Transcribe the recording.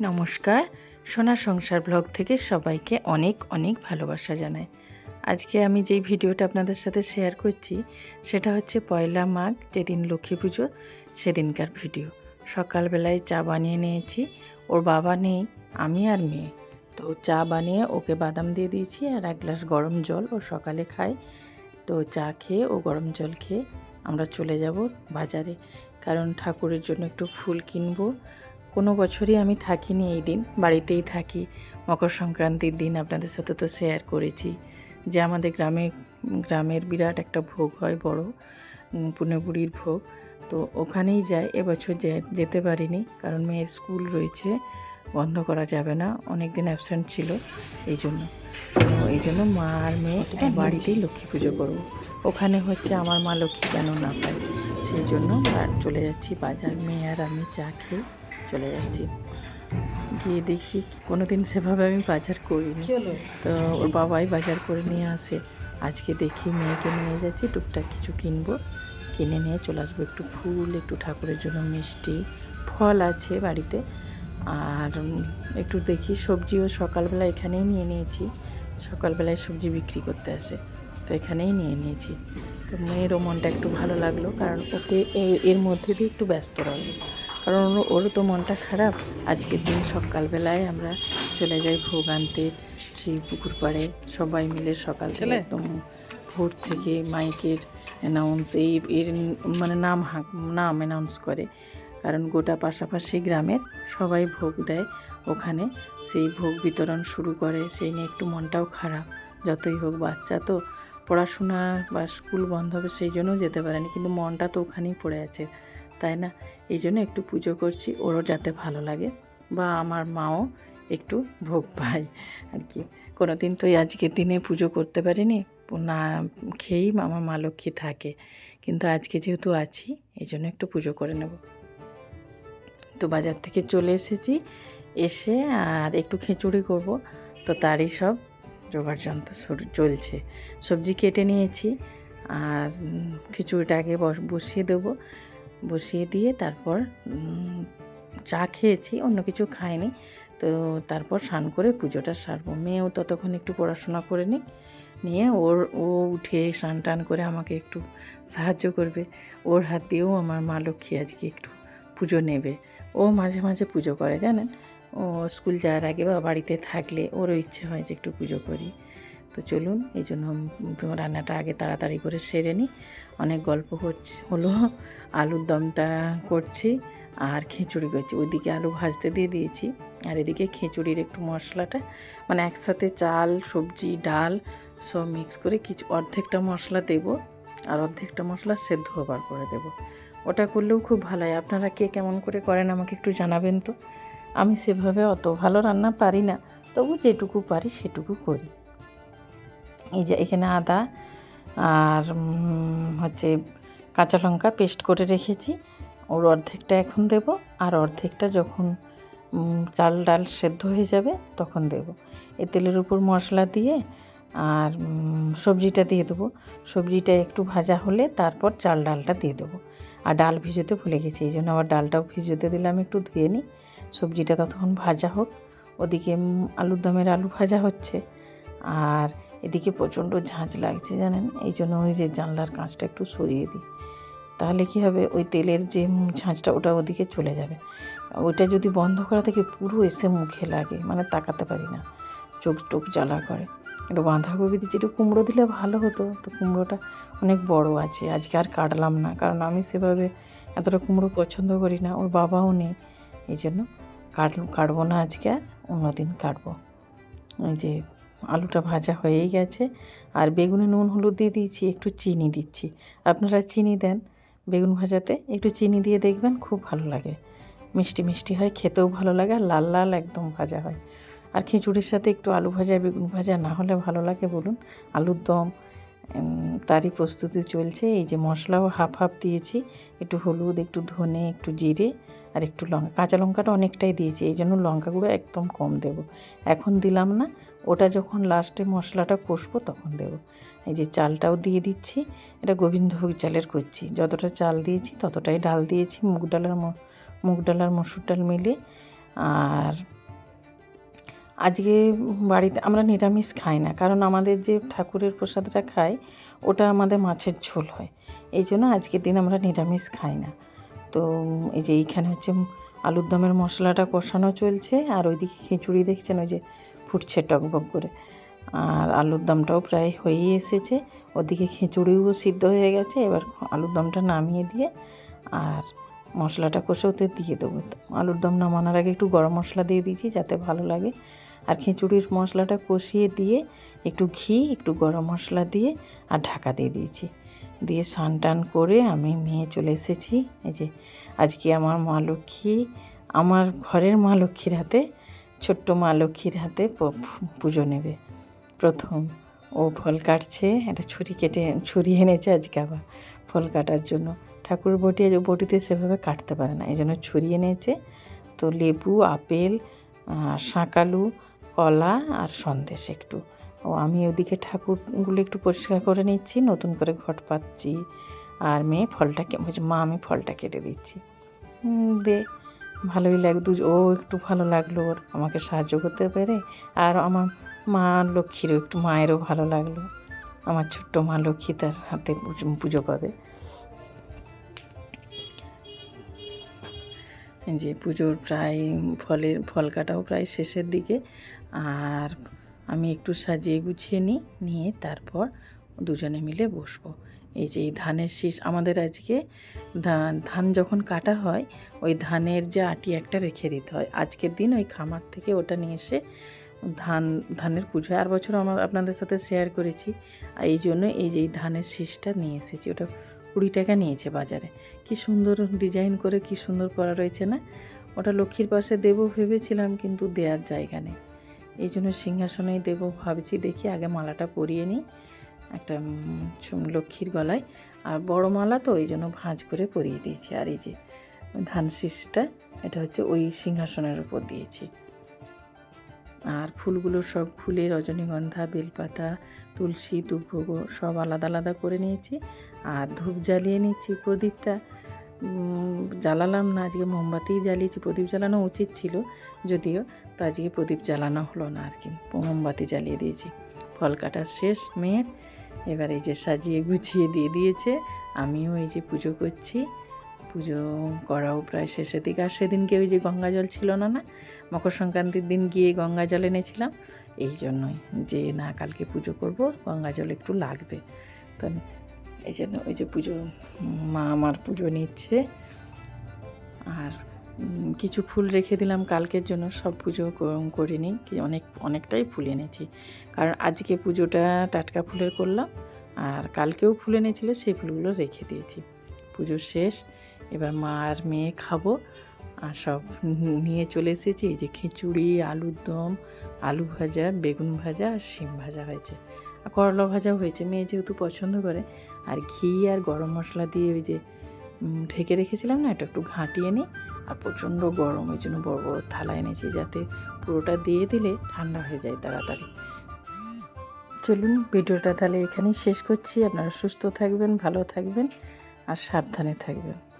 নমস্কার। সোনা সংসার ব্লগ থেকে সবাইকে অনেক অনেক ভালোবাসা জানাই। আজকে আমি যেই ভিডিওটা আপনাদের সাথে শেয়ার করছি, সেটা হচ্ছে পয়লা মাঘ, যেদিন লক্ষ্মী পুজো, সেদিনকার ভিডিও। সকালবেলায় চা বানিয়ে নিয়েছি, ওর বাবা নেই, আমি আর মেয়ে। তো চা বানিয়ে ওকে বাদাম দিয়ে দিয়েছি আর এক গ্লাস গরম জল ও সকালে খায় তো চা খেয়ে ও গরম জল খেয়ে আমরা চলে যাব বাজারে। কারণ ঠাকুরের জন্য একটু ফুল কিনবো। কোনো বছরই আমি থাকিনি এই দিন বাড়িতেই থাকি। মকর সংক্রান্তির দিন আপনাদের সাথে তো শেয়ার করেছি যে আমাদের গ্রামে গ্রামের বিরাট একটা ভোগ হয় বড় পুনেপুরির ভোগ। তো ওখানেই যাই এবছর যে- যেতে পারিনি কারণ মেয়ের স্কুল রয়েছে বন্ধ করা যাবে না অনেক দিন অ্যাবসেন্ট ছিল এই জন্য। তো এই জন্য মা আর মেয়ে বাড়িতেই লক্ষ্মী পুজো করব। ওখানে হচ্ছে আমার মা লক্ষ্মী যেন না পায় সেই জন্য চলে যাচ্ছি বাজার মেয়ে আর আমি চা খেয়ে। চলে যাচ্ছি। গিয়ে দেখি কোনো দিন সেভাবে আমি বাজার করিনি। চলো। তো ওর বাবাই বাজার করে নিয়ে আসে। আজকে দেখি মেয়েকে নিয়ে যাচ্ছি টুকটাক কিছু কিনবো। কিনে নিয়ে চলে আসব। একটু ফুল একটু ঠাকুরের জন্য মিষ্টি ফল আছে বাড়িতে। আর একটু দেখি সবজিও সকালবেলা এখানেই নিয়ে নিয়েছি। সকালবেলায় সবজি বিক্রি করতে আসে। তো এখানেই নিয়ে নিয়েছি। তো মেয়েরও মনটা একটু ভালো লাগল কারণ ওকে এর মধ্যে দিয়ে একটু ব্যস্ত রাখব কারণ ওর- ওরও তো মনটা খারাপ। আজকের দিন সকালবেলায় আমরা চলে যাই ভোগ আনতে সেই পুকুর পাড়ে। সবাই মিলে সকাল থেকে ছেলে? একদম ভোর থেকে মাইকের অ্যানাউন্স এই এর মানে নাম হাঁক নাম অ্যানাউন্স করে। কারণ গোটা পাশাপাশি গ্রামের সবাই ভোগ দেয়। ওখানে সেই ভোগ বিতরণ শুরু করে। সেই নিয়ে একটু মনটাও খারাপ। যতই হোক বাচ্চা তো পড়াশোনা বা স্কুল বন্ধ হবে সেই জন্যও যেতে পারেনি। কিন্তু মনটা তো ওখানেই পড়ে আছে। তাই না? এই জন্য একটু পুজো করছি, ওরও যাতে ভালো লাগে। বা আমার মাও একটু ভোগ পায় আর কি। কোনো দিন তো আজকের দিনে পুজো করতে পারিনি, না খেয়েই আমার মা লক্ষ্মী থাকে। কিন্তু আজকে যেহেতু আছি, এই জন্য একটু পুজো করে নেব। তো বাজার থেকে চলে এসেছি, এসে আর একটু খিচুড়ি করব। তো তারই সব জোগাড় যন্ত্র চলছে। সবজি কেটে নিয়েছি, আর খিচুড়িটা আগে বস- বসিয়ে দেবো। বসিয়ে দিয়ে তারপর চা খেয়েছি, অন্য কিছু খাইনি। তো তারপর স্নান করে পুজোটা সারবো। মেয়েও ততক্ষণ একটু পড়াশোনা করে নিক, নিয়ে ওর, ও উঠে স্নান টান করে আমাকে একটু সাহায্য করবে। ওর হাত দিয়েও আমার মা লক্ষ্মী আজকে একটু পুজো নেবে। ও মাঝে মাঝে পুজো করে, জানেন? ও স্কুল যাওয়ার আগে বা বাড়িতে থাকলে ওরও ইচ্ছে হয় যে একটু পুজো করি। তো চলুন, এই জন্য রান্নাটা আগে তাড়াতাড়ি করে সেরে নিই। অনেক গল্প হচ্ছে হলো, আলুর দমটা করছি আর খিচুড়ি করছি। ওইদিকে আলু ভাজতে দিয়ে দিয়েছি আর এদিকে খিচুড়ির একটু মশলাটা। মানে একসাথে চাল, সবজি, ডাল সব মিক্স করে কিছু, অর্ধেকটা মশলা দেব আর অর্ধেকটা মশলা সেদ্ধ হবার করে দেব। ওটা করলেও খুব ভালো হয়। আপনারা কে কেমন করে করেন আমাকে একটু জানাবেন তো? আমি সেভাবে অত ভালো রান্না পারি না। তবু যেটুকু পারি সেটুকু করি। এই যে এখানে আদা আর হচ্ছে কাঁচা লঙ্কা পেস্ট করে রেখেছি। ওর অর্ধেকটা এখন দেব আর অর্ধেকটা যখন চাল ডাল সেদ্ধ হয়ে যাবে তখন দেব। এ তেলের উপর মশলা দিয়ে আর সবজিটা দিয়ে দেবো। সবজিটা একটু ভাজা হলে তারপর চাল ডালটা দিয়ে দেবো। আর ডাল ভিজোতে ভুলে গেছি, এই জন্য আবার ডালটাও ভিজোতে দিলাম একটু ধুয়ে নিই। সবজিটা ততক্ষণ ভাজা হোক। ওদিকে আলুর দমের আলু ভাজা হচ্ছে। আর এদিকে প্রচণ্ড ঝাঁঝ লাগছে জানেন, এই জন্য ওই যে জানলার কাঁচটা একটু সরিয়ে দিই। তাহলে কি হবে? ওই তেলের যে ঝাঁঝটা ওটা ওদিকে চলে যাবে। ওইটা যদি বন্ধ করা থেকে, পুরো এসে মুখে লাগে মানে তাকাতে পারি না। চোখ টোক জ্বালা করে। একটু বাঁধাকপি দিচ্ছি, একটু কুমড়ো দিলে ভালো হতো। তো কুমড়োটা অনেক বড় আছে, আজকে আর কাটলাম না, কারণ আমি সেভাবে এতটা কুমড়ো পছন্দ করি না, ওর বাবাও নেই। এই জন্য কাট কাটবো না আজকে, অন্যদিন কাটবো। ওই যে আলুটা ভাজা হয়েই গেছে। আর বেগুনে নুন হলুদ দিয়ে দিয়েছি, একটু চিনি দিচ্ছি। আপনারা চিনি দেন বেগুন ভাজাতে, একটু চিনি দিয়ে দেখবেন খুব ভালো লাগে। মিষ্টি মিষ্টি হয়, খেতেও ভালো লাগে আর লাল লাল একদম ভাজা হয়। আর খিচুড়ির সাথে একটু আলু ভাজা, বেগুন ভাজা না হলে ভালো লাগে বলুন। আলুর দম তারই প্রস্তুতি চলছে। এই যে মশলাও হাফ হাফ দিয়েছি। একটু হলুদ, একটু ধনে, একটু জিরে আর একটু লঙ্কা। কাঁচা লঙ্কাটা অনেকটাই দিয়েছি, এই জন্য লঙ্কা গুঁড়ো একদম কম দেব। এখন দিলাম না, ওটা যখন লাস্টে মশলাটা কষবো তখন দেব। এই যে চালটাও দিয়ে দিচ্ছি, এটা গোবিন্দভোগ চালের করছি যতটা চাল দিয়েছি ততটাই ডাল দিয়েছি, মুগ ডাল আর ম- মুগ ডাল আর মসুর ডাল মিলিয়ে। আর আজকে বাড়িতে আমরা নিরামিষ খাই না, কারণ আমাদের যে ঠাকুরের প্রসাদটা খাই, ওটা আমাদের মাছের ঝোল হয়। এই জন্য আজকের দিন আমরা নিরামিষ খাই না। তো এই যে এইখানে হচ্ছে আলুর দমের মশলাটা কষানো চলছে, আর ওইদিকে খিচুড়ি দেখছেন ওই যে ফুটছে টকবক করে। আর আলুর দমটাও প্রায় হয়েই এসেছে, ওদিকে খিচুড়িও সিদ্ধ হয়ে গেছে, এবার আলুর দমটা নামিয়ে দিয়ে আর মশলাটা কষে ওতে দিয়ে দেবো। আলুর দম নামানোর আগে একটু গরম মশলা দিয়ে দিয়েছি যাতে ভালো লাগে। আর খিচুড়ির মশলাটা কষিয়ে দিয়ে একটু ঘি, একটু গরম মশলা দিয়ে আর ঢাকা দিয়ে দিয়েছি। দিয়ে স্নান টান করে আমি মেয়ে চলে এসেছি। এই যে আজকে আমার মা লক্ষ্মী, আমার ঘরের মা লক্ষ্মীর হাতে, ছোট্ট মা লক্ষ্মীর হাতে পুজো নেবে। প্রথম ও ফল কাটছে, একটা ছুরি কেটে, ছুরি এনেছে আজকে আবার ফল কাটার জন্য। ঠাকুর বটি বটিতে সেভাবে কাটতে পারে না, এই জন্য ছুরি এনেছে। তো লেবু, আপেল শাঁকালু কলা আর সন্দেশ একটু। ও আমি ওদিকে ঠাকুরগুলো একটু পরিষ্কার করে নিচ্ছি, নতুন করে ঘট পাচ্ছি। আর মেয়ে ফলটা মা, আমি ফলটা কেটে দিচ্ছি। দে, ভালোই লাগ দু ও একটু ভালো লাগল ওর। আমাকে সাহায্য করতে পেরে। আর আমার মা লক্ষ্মীরও একটু মায়েরও ভালো লাগল। আমার ছোট্ট মা লক্ষ্মী তার হাতে পুজো পাবে। যে পুজোর প্রায় ফলের, ফল কাটাও প্রায় শেষের দিকে। আর আমি একটু সাজিয়ে গুছিয়ে নিই, নিয়ে তারপর দুজনে মিলে বসবো। এই যে এই ধানের শীষ, আমাদের আজকে ধান ধান যখন কাটা হয়, ওই ধানের যে আটি একটা রেখে দিতে হয়। আজকের দিন ওই খামার থেকে ওটা নিয়ে এসে ধান, ধানের পুজো আর বছর আমার আপনাদের সাথে শেয়ার করেছি। আর এই জন্য এই যে এই ধানের শীষটা নিয়ে এসেছি। ওটা কুড়ি টাকা নিয়েছে বাজারে। কি সুন্দর ডিজাইন করে কি সুন্দর করা রয়েছে না? ওটা লক্ষ্মীর পাশে দেবো ভেবেছিলাম, কিন্তু দেওয়ার জায়গা নেই। এই জন্য সিংহাসনেই দেবো। ভাবছি দেখি আগে মালাটা পরিয়ে নিই। একটা লক্ষ্মীর গলায়। আর বড় মালা তো ওই জন্য ভাঁজ করে পরিয়ে দিয়েছি। আর এই যে ধান শীষটা এটা হচ্ছে ওই সিংহাসনের উপর দিয়েছি। আর ফুলগুলো সব ফুলে রজনীগন্ধা, বেলপাতা, তুলসী দুর্ভোগ সব আলাদা আলাদা করে নিয়েছি আর ধূপ জ্বালিয়ে নিচ্ছি প্রদীপটা। জ্বালালাম না, আজকে মোমবাতিই জ্বালিয়েছি, প্রদীপ জ্বালানো উচিত ছিল যদিও, তো আজকে প্রদীপ জ্বালানো হলো না আর কি, মোমবাতি জ্বালিয়ে দিয়েছি। ফল কাটার শেষ মেয়ের, এবার এই যে সাজিয়ে গুছিয়ে দিয়ে দিয়েছে, আমিও এই যে পুজো করছি। পুজো করাও প্রায় শেষের দিকে। আর সেদিনকে ওই যে গঙ্গা জল ছিল না না? মকর সংক্রান্তির দিন গিয়ে গঙ্গা জল এনেছিলাম। এই জন্যই যে না, কালকে পুজো করব, গঙ্গা জল একটু লাগবে। তো এই জন্য ওই যে পুজো, মা আমার পুজো নিচ্ছে। আর কিছু ফুল রেখে দিলাম কালকের জন্য, সব পুজো ক- করিনি কি অনেক, অনেকটাই ফুল এনেছি। কারণ আজকে পুজোটা টাটকা ফুলের করলাম, আর কালকেও ফুল এনেছিল, সেই ফুলগুলো রেখে দিয়েছি। পুজো শেষ এবার মা আর মেয়ে খাব। আর সব নিয়ে চলে এসেছি। এই যে খিচুড়ি, আলুর দম, আলু ভাজা, বেগুন ভাজা আর শিম ভাজা হয়েছে। আর করলা ভাজাও হয়েছে। মেয়ে যেহেতু পছন্দ করে, আর ঘি আর গরম মশলা দিয়ে ওই যে ঢেকে রেখেছিলাম না, এটা একটু ঘাঁটিয়ে নিই। আর প্রচণ্ড গরম, ওই জন্য বড় বড় থালা এনেছি যাতে পুরোটা দিয়ে দিলে ঠান্ডা হয়ে যায় তাড়াতাড়ি। চলুন, ভিডিওটা তাহলে এখানেই শেষ করছি। আপনারা সুস্থ থাকবেন, ভালো থাকবেন আর সাবধানে থাকবেন।